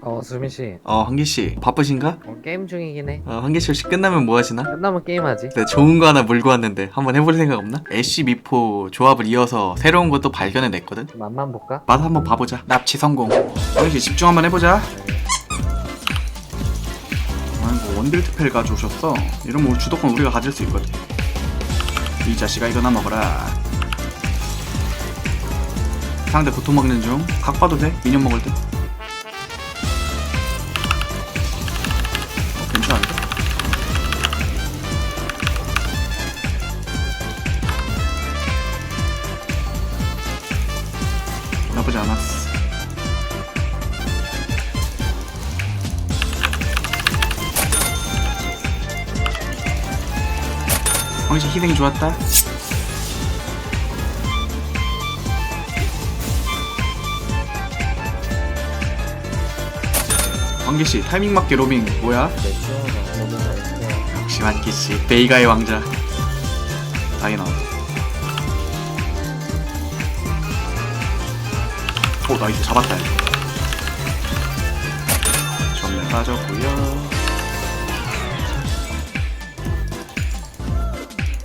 어 수민 씨, 어 한기 씨 바쁘신가? 어, 게임 중이긴 해. 어 한기 씨 혹시 끝나면 뭐 하시나? 끝나면 게임하지. 네, 좋은 거 하나 물고 왔는데 한번 해볼 생각 없나? 애쉬 미포 조합을 이어서 새로운 것도 발견해냈거든? 맛만 볼까? 맛 한번 봐보자 납치 성공 한기씨 집중 한번 해보자 아이고 원딜 특패를 가져오셨어 이러면 우리 주도권 우리가 가질 수 있거든 이 자식아 이거나 먹어라 상대 고통 먹는 중 각 봐도 돼? 미니언 먹을 때 나쁘지 않았어. 황씨 희생이 좋았다. 황기 씨 타이밍 맞게 로밍 뭐야? 잘했어. 역시 만기 씨 베이가의 왕자. 나왔다. 오 나이스 잡았다. 전멸 빠졌고요.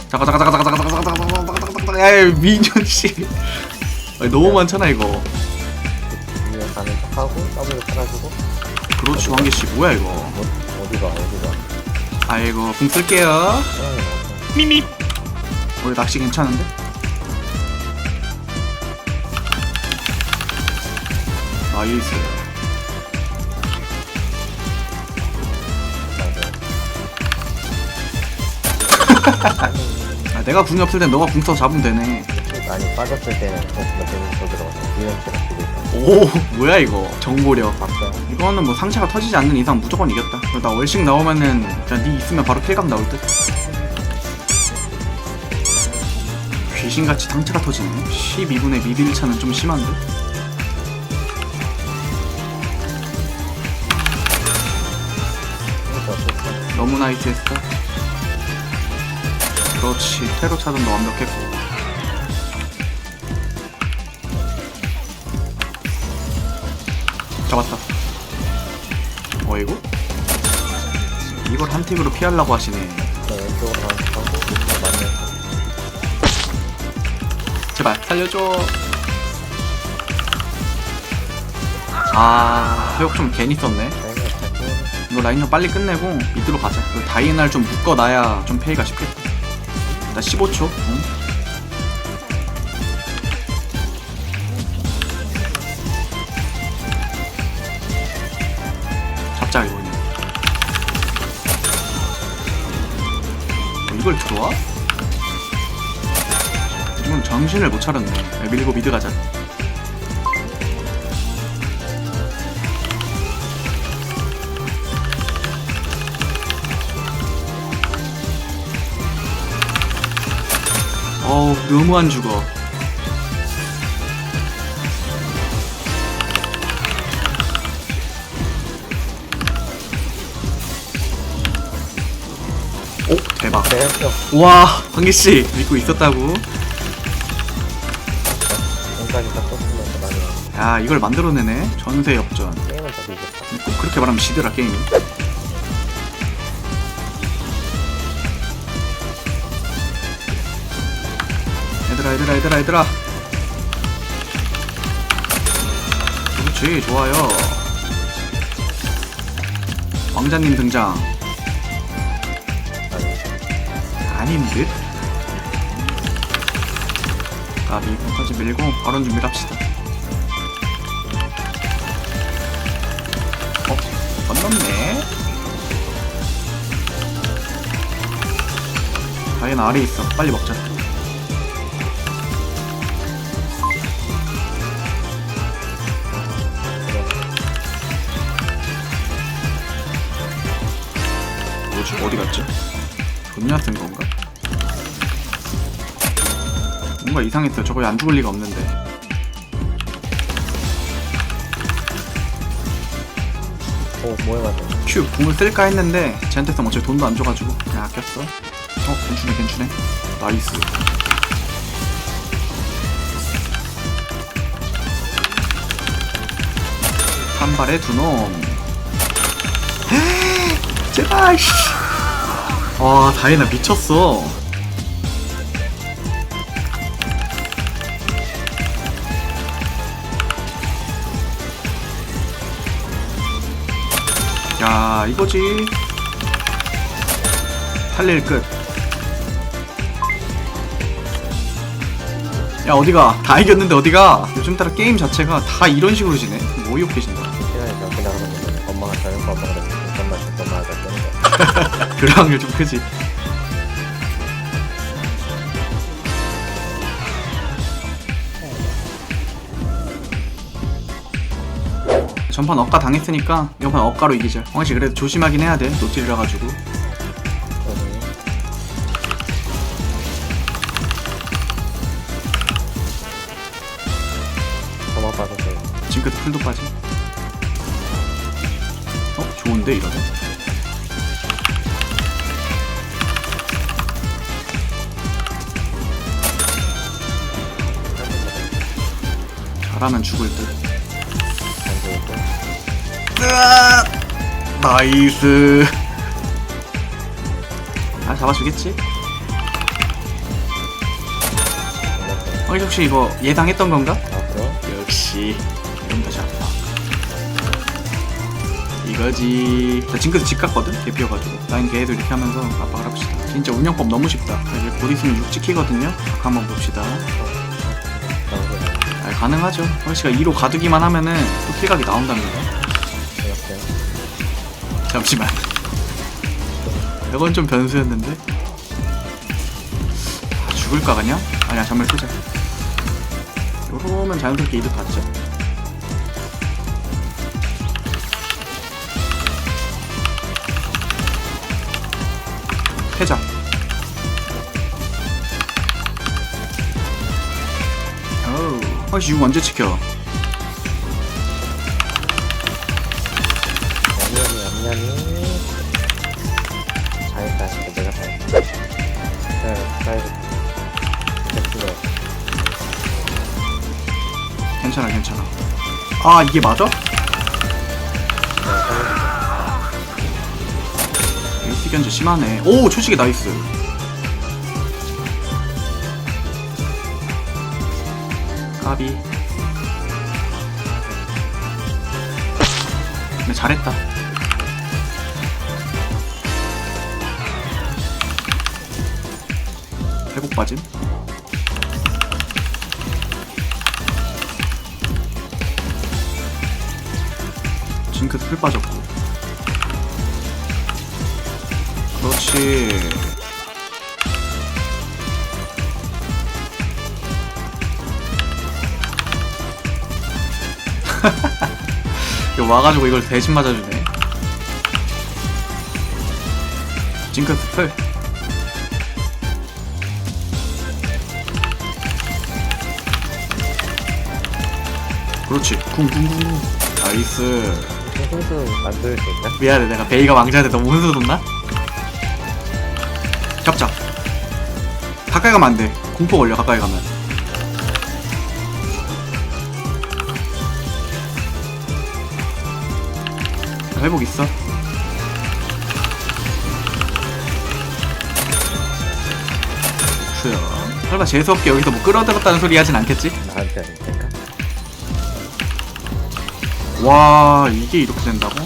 잠깐 잠깐 잠깐 잠깐 잠깐 잠깐 잠깐 잠깐 잠깐 잠깐 잠깐 야 미니언 씨. 아니, 너무 많잖아 이거. 위에 가는 척하고 더블 깔아주고 그렇지 황기 씨 뭐야 이거. 어, 어디가 어디가 아이고 궁 쓸게요. 사람이 없어. 미미. 우리 낚시 괜찮은데? 나이스. 아, 내가 궁이 없을 땐 너가 궁 써서 잡으면 되네. 많이 빠졌을 때는 거기가 재밌어 들어가서 유연치가 되게 오, 뭐야 이거. 정보력. 봤어요. 이거는 뭐 상체가 터지지 않는 이상 무조건 이겼다. 나 월식 나오면은 그냥 니 있으면 바로 킬각 나올 듯. 귀신같이 상체가 터지네. 12분의 미드 1차는 좀 심한데? 너무 나이스했어. 그렇지. 테로 차단도 완벽했고. 잡았다. 어이구? 이걸 한 틱으로 피하려고 하시네. 왼쪽으로 밑으로 맞는 제발 살려줘. 아, 회복 좀 괜히 썼네. 이거 라인전 빨리 끝내고 미드로 가자. 그 다이애날 좀 묶어놔야 좀 페이가 쉽겠다. 나 15초. 응? 잡자 이거 그냥. 어, 이걸 들어와? 이건 정신을 못 차렸네. 야, 밀고 미드 가자. 어우 너무 안 죽어. 오 대박. 때렸어. 와 황기씨 믿고 있었다고. 다 많이 야 이걸 만들어내네. 전세 역전. 게임은 이겼다. 꼭 그렇게 말하면 지더라 게임 얘들아 얘들아 얘들아. 얘들아 그렇지 좋아요. 왕자님 등장. 아닌 듯 까비 까지 밀고 바론 준비를 합시다. 어? 건넜네. 다이앤 아래 있어. 빨리 먹자 뭐지? 어디 갔지? 존나 쓴 건가? 뭔가 이상했어 저거 안 죽을 리가 없는데 오 뭐에 맞네. 큐 궁을 쓸까 했는데 쟤한테 쓰면 어차피 돈도 안 줘가지고 그냥 아꼈어 어 괜찮네 괜찮네 나이스 한 발에 두 놈 제발 씨. 와 다이나 미쳤어 야 이거지 할일 끝. 야 어디가? 다 이겼는데 어디가? 요즘 따라 게임 자체가 다 이런 식으로 지네. 뭐 이렇게 진다. 그럴 확률 좀 크지. 전판 억가 당했으니까 이번 억가로 이기자. 황씨 그래도 조심하긴 해야 돼. 노틸이라 가지고. 저만. 지금까지 풀도 빠짐. 어 좋은데 이러면. 잘하면 죽을 듯. 으아! 나이스. 아 잡아주겠지? 어 혹시 이거 예상했던 건가? 아 그럼? 역시 이런 거 잡아. 이거지. 나 징크스 집 갔거든? 개 피어가지고. 라인 걔들 이렇게 하면서 압박을 합시다. 진짜 운영법 너무 쉽다. 이제 곧 있으면 6 찍히거든요? 각 한번 봅시다. 가능하죠. 헐씨가 2로 가두기만 하면은 또 킬각이 나온답니다. 잠시만. 이건 좀 변수였는데. 아, 죽을까 그냥? 아니야 잠을 끄자. 요러면 자연스럽게 이득 봤죠. 해자. 혹시 이거 언제 지켜? 냠냠이 냠냠이 잘했다 진짜 내가 잘했다 네 잘했다 괜찮아 괜찮아. 아 이게 맞아? 에이스 견제 심하네. 오 초식이 나이스. 까비. 근데 잘했다. 회복 빠짐. 징크스 풀 빠졌고. 그렇지. 이거 와가지고 이걸 대신 맞아주네. 징크스 풀. 그렇지. 쿵쿵쿵쿵. 나이스. 순수 만들 수 있나? 미안해 내가 베이가 왕자한테 너무 훈수 뒀나? 잡자 가까이 가면 안돼 공포 걸려 가까이 가면 회복 있어 수요 설마 재수없게 여기서 뭐 끌어들었다는 소리 하진 않겠지? 나한테 아닐 텐가? 와 이게 이렇게 된다고?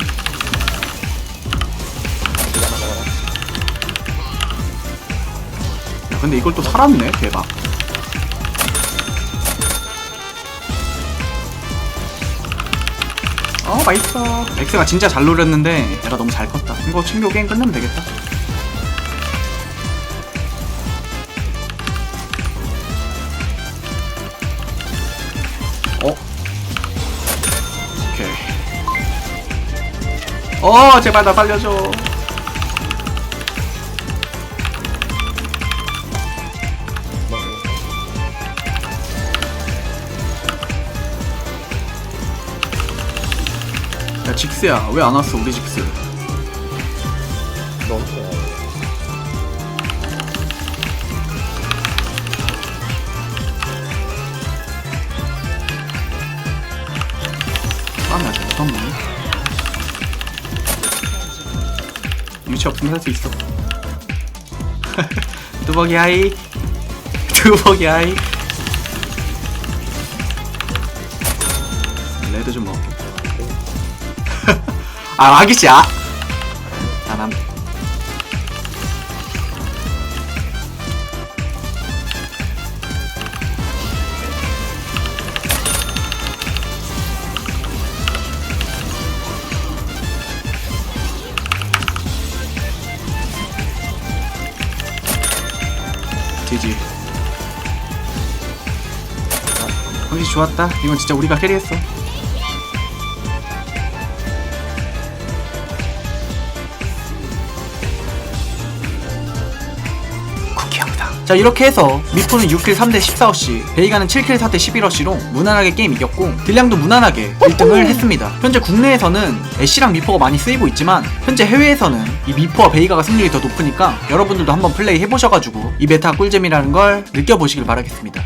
야 근데 이걸 또 살았네 대박 어 맛있어. 엑스가 진짜 잘 노렸는데 내가 너무 잘 컸다. 이거 챙겨 게임 끝내면 되겠다. 어? 오케이. 어 제발 나 살려줘 야 직스야. 왜 안 왔어 우리 너무 좋아 싸움이 아직 못한 거네 유치 없으면 살 수 있어. 뚜벅이 하이. 뚜벅이 하이. 레드 좀 먹을게 아 아기씨 아 아남 지지. 확실히 좋았다. 이건 진짜 우리가 캐리했어 자 이렇게 해서 미포는 6킬 3대 14어시 베이가는 7킬 4대 11어시로 무난하게 게임 이겼고 딜량도 무난하게 1등을 했습니다. 현재 국내에서는 애쉬랑 미포가 많이 쓰이고 있지만 현재 해외에서는 이 미포와 베이가가 승률이 더 높으니까 여러분들도 한번 플레이 해보셔가지고 이 메타 꿀잼이라는 걸 느껴보시길 바라겠습니다